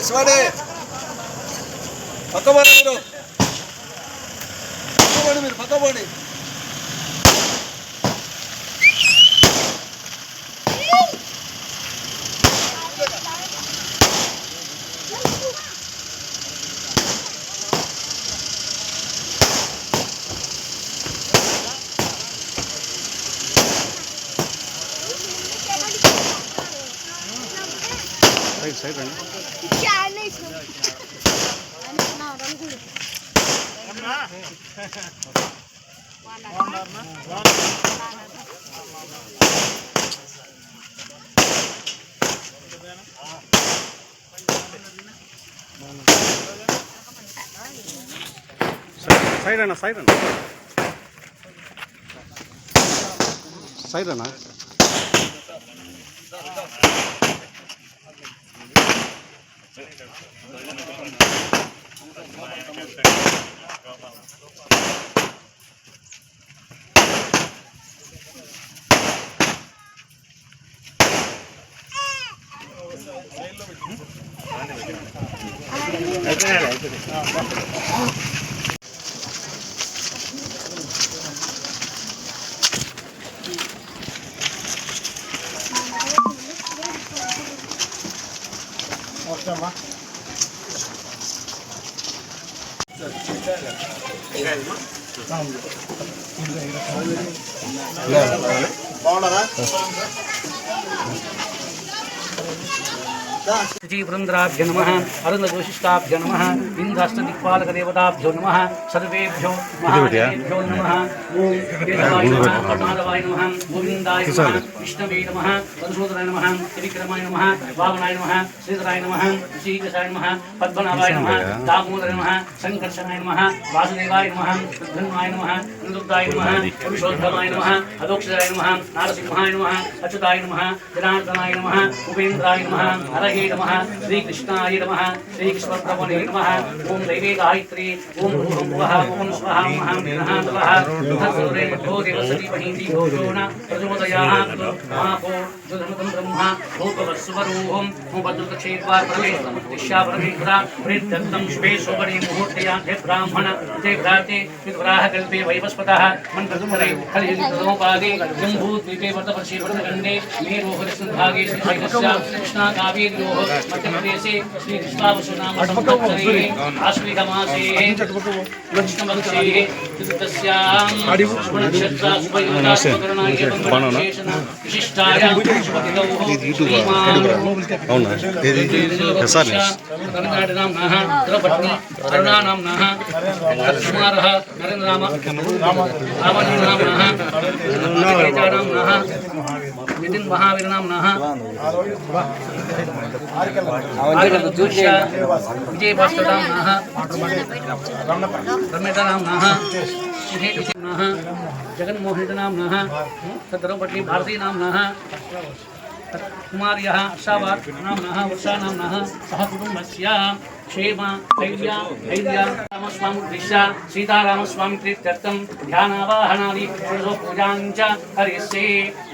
శివాడే పక్కబడి మీరు. పక్కబడి మీరు పక్కబడి సైడ్ సైడ్ అన్న సైడ్ అన్న అయిపోయినా అయిపోయింది బాగున్నారా సైడ్ అన్న శుచీవృంద్రాభ్య నమ అరుణదోషిష్టాభ్య నమ ఇంద్రాష్టదిక్పాలకదేవతాభ్యో నమ సర్వేభ్యో మహాదేవేభ్యో నమ ఓం వేదవాయ నమ కర్ణాదవాయ నమ గోవిందాయ నమ విష్ణవే నమ మధుసూదనాయ నమ త్రివిక్రమాయ నమ వామనాయ నమ శ్రీధరాయ నమ శ్రీకృష్ణాయ నమ పద్మనాభాయ నమ దామోదరాయ నమ సంకర్షణాయ నమ వాసుదేవాయ నమ ధన్వాయ నమ అనుదుగ్ధాయ నమ పురుషోత్తమాయ నమ అదోక్షరాయ నమ నారసింహాయ నమ అచ్యుతాయ నమ జనార్దనాయ నమ ఉపేంద్రాయ నమ హరహే నమ శ్రీకృష్ణాయ నమ శ్రీకృష్ణప్రభునే నమ ఓం దైవే గాయత్రి ఓం ఓం ఓం స్వహ మహం వినః భో దేవసతి మహీంది सुधमतं ब्रह्मा भूतवत्सुवरूहं भूपदुतक्षेद्वार प्रवेशमतिश्या परमेश्वरा प्रीत्यर्थं शुभे सुवरे मुहूर्तया ते ब्राह्मण ते भ्राते विद्वराः कल्पे वैवस्पतः मन्त्रसुमरे खलिलितदोपादे जम्बूद्वीपे वर्तपक्षे वर्तगण्डे मे रोहरिसन्भागे श्रीशैकस्या कृष्णाकाव्यद्रोह मध्यप्रदेशे श्रीकृष्णावसुनाम संवत्सरे आश्विकमासे लक्ष्मवंशे तस्यां शुभनक्षत्रा सुभयोगात्मकरणाय विशिष्टायां ఇది యూట్యూబ్ అవునా ఇది ఎస్ఆర్ న్యూస్ నితిన్ మహావీర్ నామ విజయ భాస్కర్ నామ రమ్యత నామ जगन्मोहन नाम भारती नाम। कुमार्यः शावात् नाम्नः नाम सह कुटुम्बस्य। क्षेम, धैर्या धैर्या रामस्वामुद्दिश्य सीतारामस्वामिप्रीत्यर्थं ध्यानावाहनानि पूजां च हरिष्ये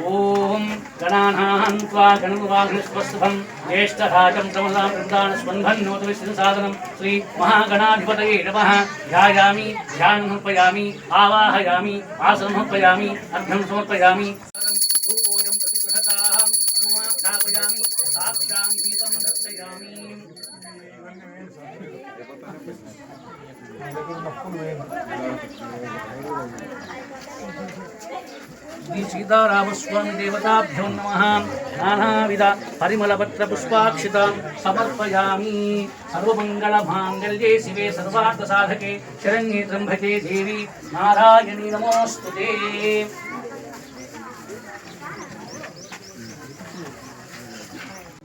ॐ गणानाहं त्वा गणवाघ्नस्वस्थं ज्येष्ठराजं कमलां वृन्दानस्पन्धन्नोतविसिंसादनं श्रीमहागणाधिपतये नमः। ध्यायामि ध्यानं समर्पयामि आवाहयामि आसनं समर्पयामी अर्घ्यं समर्पयामि। ధాపయామి సాక్షాం దీపం దర్శయామి శ్రీ సీతారామస్వామి దేవతాభ్యో నమ నానావిధ పరిమళపత్ర పుష్పాక్షిత సమర్పయామి సర్వమంగళ మాంగళ్యే శివే సర్వార్థ సాధకే శరణ్యే త్రంభకే దేవి నారాయణి నమోస్తుతే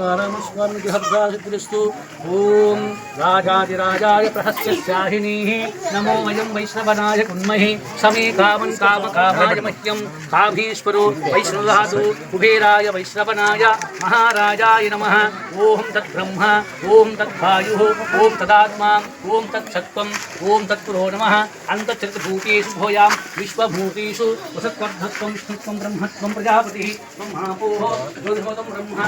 कारमस्वर्गहर्गास्तु ॐ राजाधिराजाय प्रहस्यस्याहिनीः नमो वयं वैष्णवनाय कुन्महे समे कामन् कामकामाय मह्यं काभीश्वरो वैष्णवधातु। कुबेराय वैष्णवनाय महाराजाय नमः। ॐ तद्ब्रह्म ॐ तद्वायुः ॐ तदात्मा ॐ तत्सत्त्वम् ॐ तत्पुरो नमः। अन्तचरितभूतेषु भूयां विश्वभूतेषु वसत्वर्थत्वं स्थित्वं ब्रह्मत्वं प्रजापतिः। ब्रह्मापोः ब्रह्म।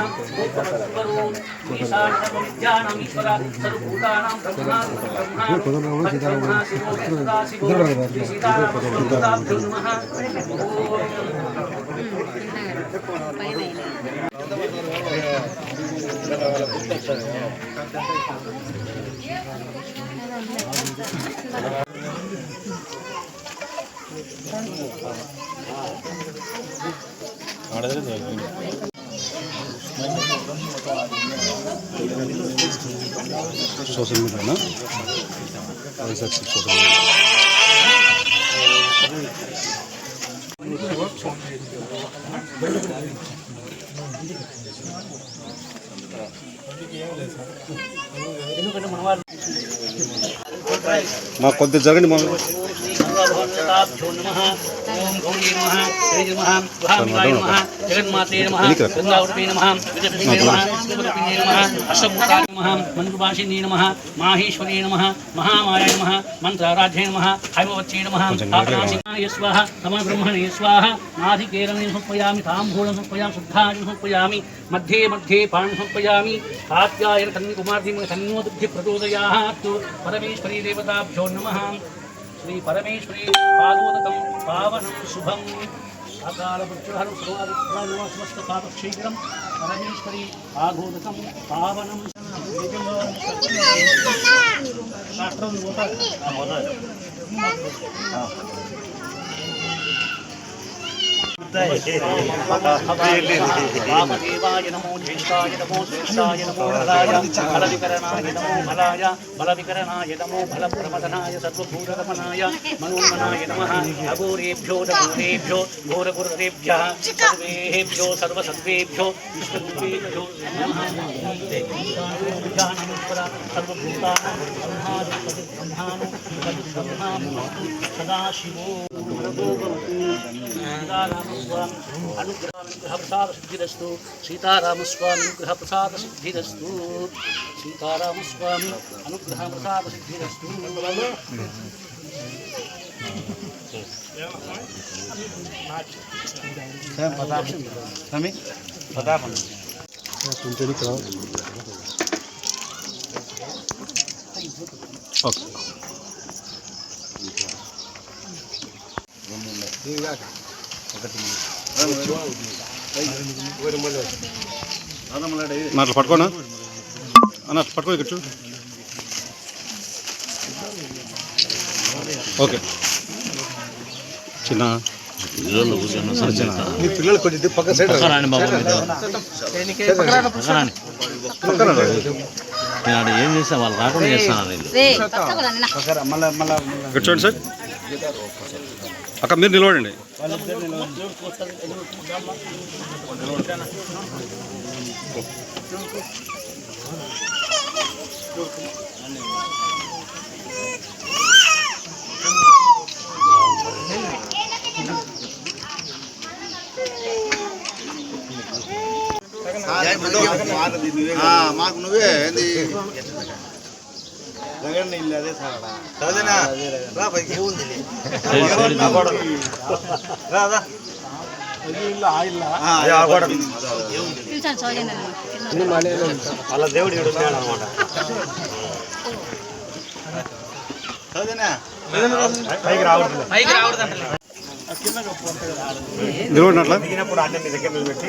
അവിടെ సోషల్ మీడియానా సోషల్ మీడియా మాకు కొద్దిగా జరగండి మా భగవతాభ్యో నమః ఓం గౌరీ నమః శ్రీ నమః గుహాంబాయ నమః జగన్మాతే నమః గంగావృతే నమః విజయపతినే నమః శివరూపిణే నమః అష్టభూతాయ నమః మంత్రభాషిణే నమః మాహేశ్వరే నమః మహామాయ నమః మంత్రారాధ్యే నమః హైమవత్యే నమః తాపనాశికాయ స్వాహ తమ బ్రహ్మణే స్వాహ నాధికేరణే సమర్పయామి తాంబూలం సమర్పయామి శుద్ధాన్ని సమర్పయామి మధ్యే మధ్యే పాణి సమర్పయామి కాత్యాయన కన్యకుమార్తె కన్యోదుగ్ధి ప్రచోదయాత్ పరమేశ్వరీ దేవతాభ్యో నమః శ్రీ పరమేశ్వరి పాదోదకం పావనం శుభం అకాల మృత్యుహరం సమస్త పాపక్షీకరం పరమేశ్వరి ఆగోదకం పావనం వామదేవాయ నమో జ్యేష్ఠాయ నమో శ్రేష్ఠాయ నమో బలాయ బలవికరణాయ నమో బలాయ బలవికరణాయ నమో బలప్రమదనాయ సర్వభూతగమనాయ మనోన్మనాయ నమః అఘోరేభ్యో సర్వేభ్యో బ్రహ్మాను సదాశివో సీతారామస్వామి అనుగ్రహ సిద్ధిరస్తు సీతారామస్వామి అనుగ్రహ ప్రసాద సిద్ధిరస్తు సీతారామస్వామి అనుగ్రహ ప్రసాద సిద్ధిరస్తు ఓకే అట్లా పట్టుకోనా? అన్న అట్లా పట్టుకో ఇక్కడ ఓకే. చిన్న. పిల్లలు కొంచెం పక్క సైడ్. నేను ఏం చేస్తా వాళ్ళు రాకుండా చేస్తాను చూడండి సార్. అక్కడ మీరు నిలబడండి. మాకు నువ్వే ఏంది? జగన్ ఇల్లు అదే సరేనా? రా పైకి ఏముంది రాదా వాళ్ళ దేవుడు ఉన్నాడు అనమాట. పైకి రావట్లేదు దిగినప్పుడు దగ్గర నిలబెట్టి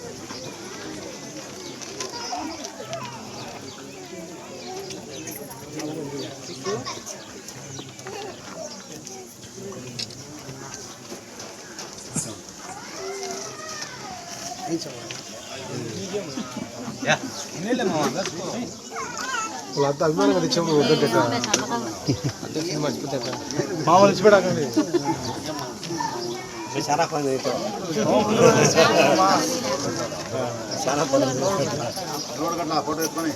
మర్చిపోయాకండి అభిమానంగా తెచ్చినప్పుడు చాలా చల్లగా రోడ్ ఫోటో ఎత్తుకొని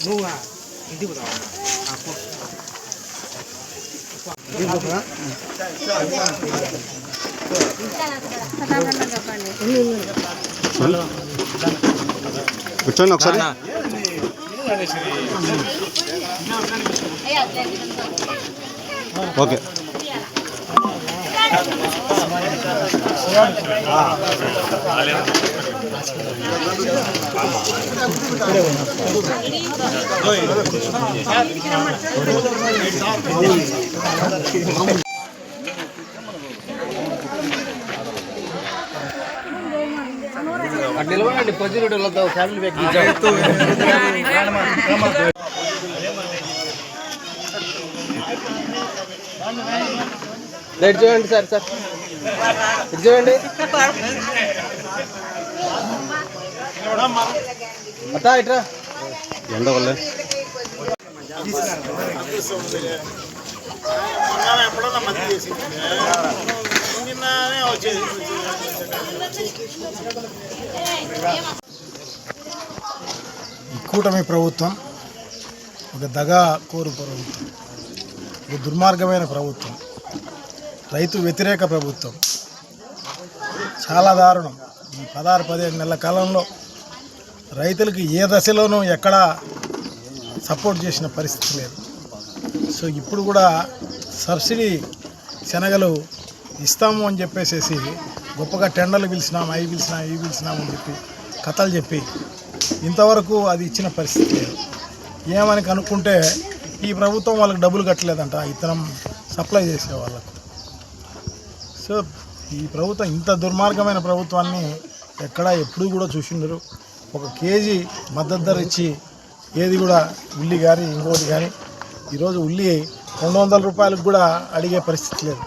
చేతికంటే అన్న కూర్చోండి ఒకసారి అయ్యా ఓకే నిలబడండి. పొద్దున ఫ్యామిలీ బ్యాగ్ లైట్ చూడండి సార్ సార్. ఇటు చూడండి. అత్తా ఇట్రా. ఎండ వల్లే. ఈ కూటమి ప్రభుత్వం ఒక దగా కోరు ప్రభుత్వం. ఒక దుర్మార్గమైన ప్రభుత్వం. రైతు వ్యతిరేక ప్రభుత్వం. చాలా దారుణం. ఈ పదహారు పదిహేడు నెలల కాలంలో రైతులకు ఏ దశలోనూ ఎక్కడా సపోర్ట్ చేసిన పరిస్థితి లేదు. సో ఇప్పుడు కూడా సబ్సిడీ శనగలు ఇస్తాము అని చెప్పేసేసి గొప్పగా టెండర్లు పిలిచినాం అవి పిలిచినాం ఇవి పిలిచినాం అని చెప్పి కథలు చెప్పి ఇంతవరకు అది ఇచ్చిన పరిస్థితి లేదు. ఏమని కనుక్కుంటే ఈ ప్రభుత్వం వాళ్ళకి డబ్బులు కట్టలేదంట. ఇతరం సప్లై చేసే వాళ్ళకు. సో ఈ ప్రభుత్వం ఇంత దుర్మార్గమైన ప్రభుత్వాన్ని ఎక్కడా ఎప్పుడు కూడా చూసిండరు. ఒక కేజీ మద్దతు ధర ఇచ్చి ఏది కూడా ఉల్లి కానీ ఇంకోటి కానీ ఈరోజు ఉల్లి రెండు వందల రూపాయలకు కూడా అడిగే పరిస్థితి లేదు.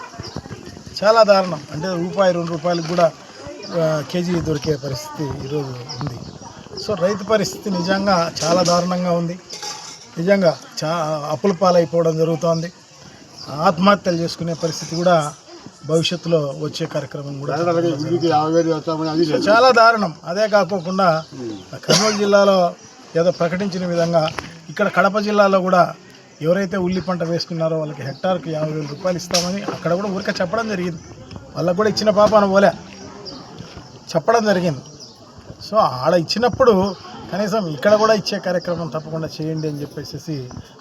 చాలా దారుణం. అంటే రూపాయి రెండు రూపాయలకు కూడా కేజీ దొరికే పరిస్థితి ఈరోజు ఉంది. సో రైతు పరిస్థితి నిజంగా చాలా దారుణంగా ఉంది. నిజంగా చా అప్పుల పాలైపోవడం జరుగుతోంది. ఆత్మహత్యలు చేసుకునే పరిస్థితి కూడా భవిష్యత్తులో వచ్చే కార్యక్రమం కూడా చాలా దారుణం. అదే కాకోకుండా కర్నూలు జిల్లాలో ఏదో ప్రకటించిన విధంగా ఇక్కడ కడప జిల్లాలో కూడా ఎవరైతే ఉల్లి పంట వేసుకున్నారో వాళ్ళకి హెక్టార్కి యాభై వేల రూపాయలు ఇస్తామని అక్కడ కూడా ఊరికే చెప్పడం జరిగింది. వాళ్ళకు కూడా ఇచ్చిన పాపాన పోలే చెప్పడం జరిగింది. సో ఆడ ఇచ్చినప్పుడు కనీసం ఇక్కడ కూడా ఇచ్చే కార్యక్రమం తప్పకుండా చేయండి అని చెప్పేసి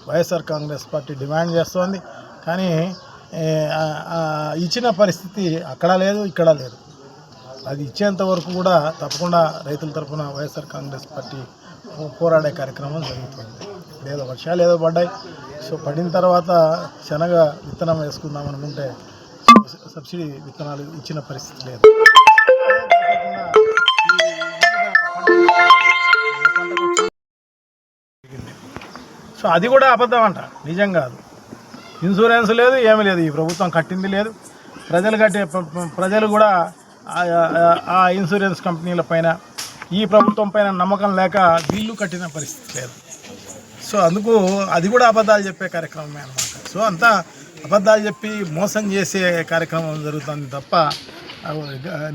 వైఎస్ఆర్ కాంగ్రెస్ పార్టీ డిమాండ్ చేస్తోంది. కానీ ఇచ్చిన పరిస్థితి అక్కడ లేదు ఇక్కడ లేదు. అది ఇచ్చేంత వరకు కూడా తప్పకుండా రైతుల తరఫున వైఎస్ఆర్ కాంగ్రెస్ పార్టీ పోరాడే కార్యక్రమం జరుగుతుంది. లేదో వర్షాలు ఏదో పడ్డాయి. సో పడిన తర్వాత శనగ విత్తనం వేసుకుందాం అనుకుంటే సబ్సిడీ విత్తనాలు ఇచ్చిన పరిస్థితి లేదు. సో అది కూడా అబద్ధం అంట. నిజం కాదు. ఇన్సూరెన్స్ లేదు ఏమీ లేదు. ఈ ప్రభుత్వం కట్టింది లేదు. ప్రజలు కట్టే ప్రజలు కూడా ఆ- ఇన్సూరెన్స్ కంపెనీల పైన ఈ ప్రభుత్వం పైన నమ్మకం లేక వీళ్ళు కట్టిన పరిస్థితి లేదు. సో అందుకు అది కూడా అబద్ధాలు చెప్పే కార్యక్రమమే అనమాట సో అంతా అబద్ధాలు చెప్పి మోసం చేసే కార్యక్రమం జరుగుతుంది తప్ప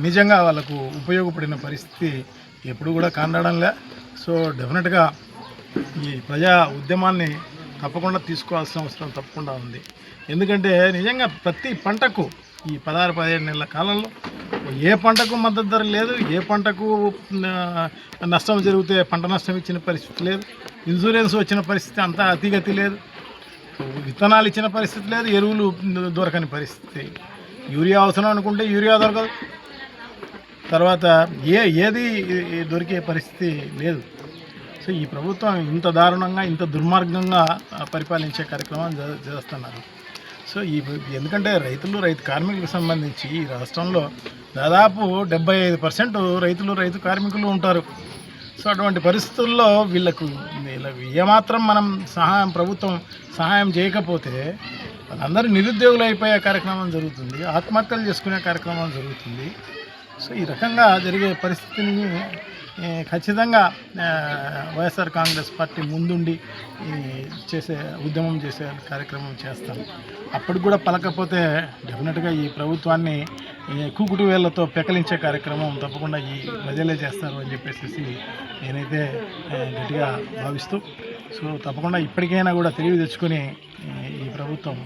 నిజంగా వాళ్ళకు ఉపయోగపడిన పరిస్థితి ఎప్పుడు కూడా కానడంలే సో డెఫినెట్గా ఈ ప్రజా ఉద్యమాన్ని తప్పకుండా తీసుకోవాల్సిన అవసరం తప్పకుండా ఉంది. ఎందుకంటే నిజంగా ప్రతి పంటకు ఈ పదహారు పదిహేడు నెలల కాలంలో ఏ పంటకు మద్దతు ధర లేదు ఏ పంటకు నష్టం జరిగితే పంట నష్టం ఇచ్చిన పరిస్థితి లేదు ఇన్సూరెన్స్ వచ్చిన పరిస్థితి అంతా అతిగతి లేదు విత్తనాలు ఇచ్చిన పరిస్థితి లేదు ఎరువులు దొరకని పరిస్థితి. యూరియా అవసరం అనుకుంటే యూరియా దొరకదు. తర్వాత ఏ ఏది దొరికే పరిస్థితి లేదు. సో ఈ ప్రభుత్వం ఇంత దారుణంగా ఇంత దుర్మార్గంగా పరిపాలించే కార్యక్రమం జ- చేస్తున్నారు. సో ఈ ఎందుకంటే రైతులు రైతు కార్మికులకు సంబంధించి ఈ రాష్ట్రంలో దాదాపు డెబ్బై ఐదు పర్సెంట్ రైతులు రైతు కార్మికులు ఉంటారు. సో అటువంటి పరిస్థితుల్లో వీళ్ళకు వీళ్ళకు ఏమాత్రం మనం సహాయం ప్రభుత్వం సహాయం చేయకపోతే వాళ్ళందరూ నిరుద్యోగులు అయిపోయే కార్యక్రమం జరుగుతుంది ఆత్మహత్యలు చేసుకునే కార్యక్రమం జరుగుతుంది. సో ఈ రకంగా జరిగే పరిస్థితిని ఖచ్చితంగా వైఎస్ఆర్ కాంగ్రెస్ పార్టీ ముందుండి ఈ చేసే ఉద్యమం చేసే కార్యక్రమం చేస్తాం. అప్పుడు కూడా పలకపోతే డెఫినెట్గా ఈ ప్రభుత్వాన్ని ఈ కూకుటి వేళ్ళతో పెకలించే కార్యక్రమం తప్పకుండా ఈ ప్రజలే చేస్తారు అని చెప్పేసి నేనైతే గట్టిగా భావిస్తూ సో తప్పకుండా ఇప్పటికైనా కూడా తెలివి తెచ్చుకొని ఈ ప్రభుత్వం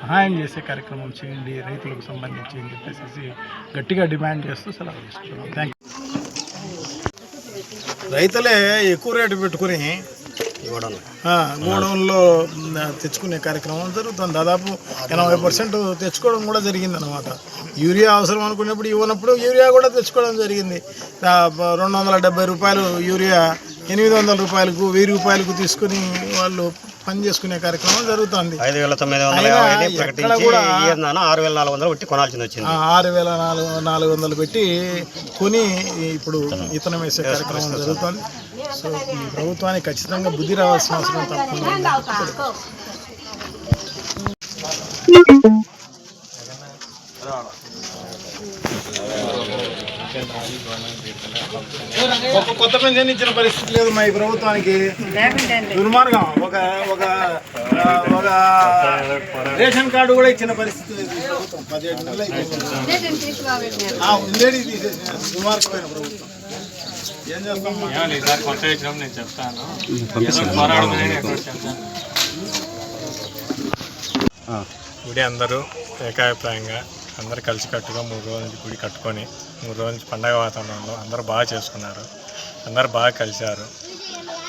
సహాయం చేసే కార్యక్రమం చేయండి రైతులకు సంబంధించి అని చెప్పేసి గట్టిగా డిమాండ్ చేస్తూ సెలవు తీసుకుంటున్నాం. థ్యాంక్ రైతులే ఎక్కువ రేటు పెట్టుకుని గోడౌన్లో. తెచ్చుకునే కార్యక్రమం జరుగుతుంది. దాదాపు ఎనభై పర్సెంట్ తెచ్చుకోవడం కూడా జరిగింది అనమాట యూరియా అవసరం అనుకున్నప్పుడు ఇవ్వనప్పుడు యూరియా కూడా తెచ్చుకోవడం జరిగింది. రెండు వందల డెబ్బై రూపాయలు యూరియా ఎనిమిది వందల రూపాయలకు వెయ్యి రూపాయలకు తీసుకుని వాళ్ళు పని చేసుకునే కార్యక్రమం జరుగుతుంది. ఐదు వేల తొమ్మిది వందల ఎక్కడ ప్రకటించి ఆరు వేల నాలుగు వందలు పెట్టి కొనాల్సింది వచ్చింది. ఆరు వేల నాలుగు నాలుగు వందలు పెట్టి కొని ఇప్పుడు ఇతనం వేసే కార్యక్రమం జరుగుతుంది. సో ఈ ప్రభుత్వానికి ఖచ్చితంగా బుద్ధి రావాల్సిన అవసరం తప్పకుండా ఒక కొత్త పెన్షన్ ఇచ్చిన పరిస్థితి లేదు మా ఈ ప్రభుత్వానికి. దుర్మార్గం. ఒక ఒక ఒక రేషన్ కార్డు కూడా ఇచ్చిన పరిస్థితి లేదు. ప్రభుత్వం పదిహేడు నెలలు ఉండేది తీసేసిన దుర్మార్గమైన ప్రభుత్వం. ఏం చేస్తాం మనం? గుడి అందరూ ఏకాభిప్రాయంగా అందరూ కలిసికట్టుగా మూడు రోజుల నుంచి గుడి కట్టుకొని మూడు రోజుల నుంచి పండగ వాతావరణంలో అందరూ బాగా చేసుకున్నారు. అందరూ బాగా కలిశారు.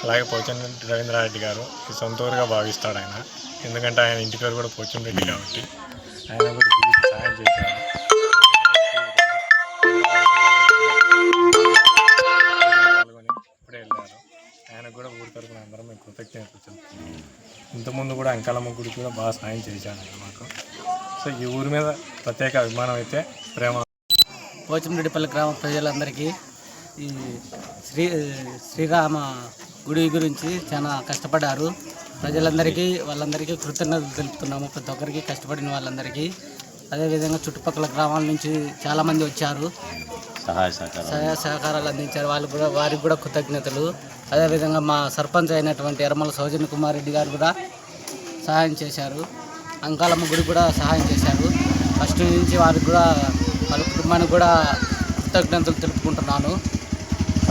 అలాగే పోచంరెడ్డి రవీంద్రారెడ్డి గారు ఈ సొంత ఊరుగా భావిస్తాడు ఆయన. ఎందుకంటే ఆయన ఇంటి పేరు కూడా పోచంరెడ్డి కాబట్టి ఆయన కూడా సాయం సహాయం చేశారు. ఇప్పుడే వెళ్ళారు. ఆయనకు కూడా ఊరి తరపున అందరం మేము కృతజ్ఞత చెప్తున్నాం. ఇంతకుముందు కూడా అంకాలమ్మ గుడికి కూడా బాగా సాయం చేశాను ఆయన మాకు. సో ఈ ఊరి మీద ప్రత్యేక అభిమానం అయితే ప్రేమ. పోచంరెడ్డిపల్లి గ్రామ ప్రజలందరికీ ఈ శ్రీ శ్రీరామ గుడి గురించి చాలా కష్టపడ్డారు. ప్రజలందరికీ వాళ్ళందరికీ కృతజ్ఞతలు తెలుపుతున్నాము. ప్రతి ఒక్కరికి కష్టపడిన వాళ్ళందరికీ. అదేవిధంగా చుట్టుపక్కల గ్రామాల నుంచి చాలామంది వచ్చారు. సహాయ సహకారం సహాయ సహకారాలు అందించారు. వాళ్ళు కూడా వారికి కూడా కృతజ్ఞతలు. అదేవిధంగా మా సర్పంచ్ అయినటువంటి ఎర్రమల సౌజన్య కుమార్ రెడ్డి గారు కూడా సహాయం చేశారు. అంకాలమ్మ గుడి కూడా సహాయం చేశారు. ఫస్ట్ నుంచి వారికి కూడా వాళ్ళ కుటుంబానికి కూడా కృతజ్ఞతలు తెలుపుకుంటున్నాను.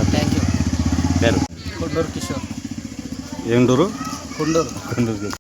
థ్యాంక్ యూ పేరు? కొండూరు కిషోర్. ఏంటూరు కొండూరు. కొండూరు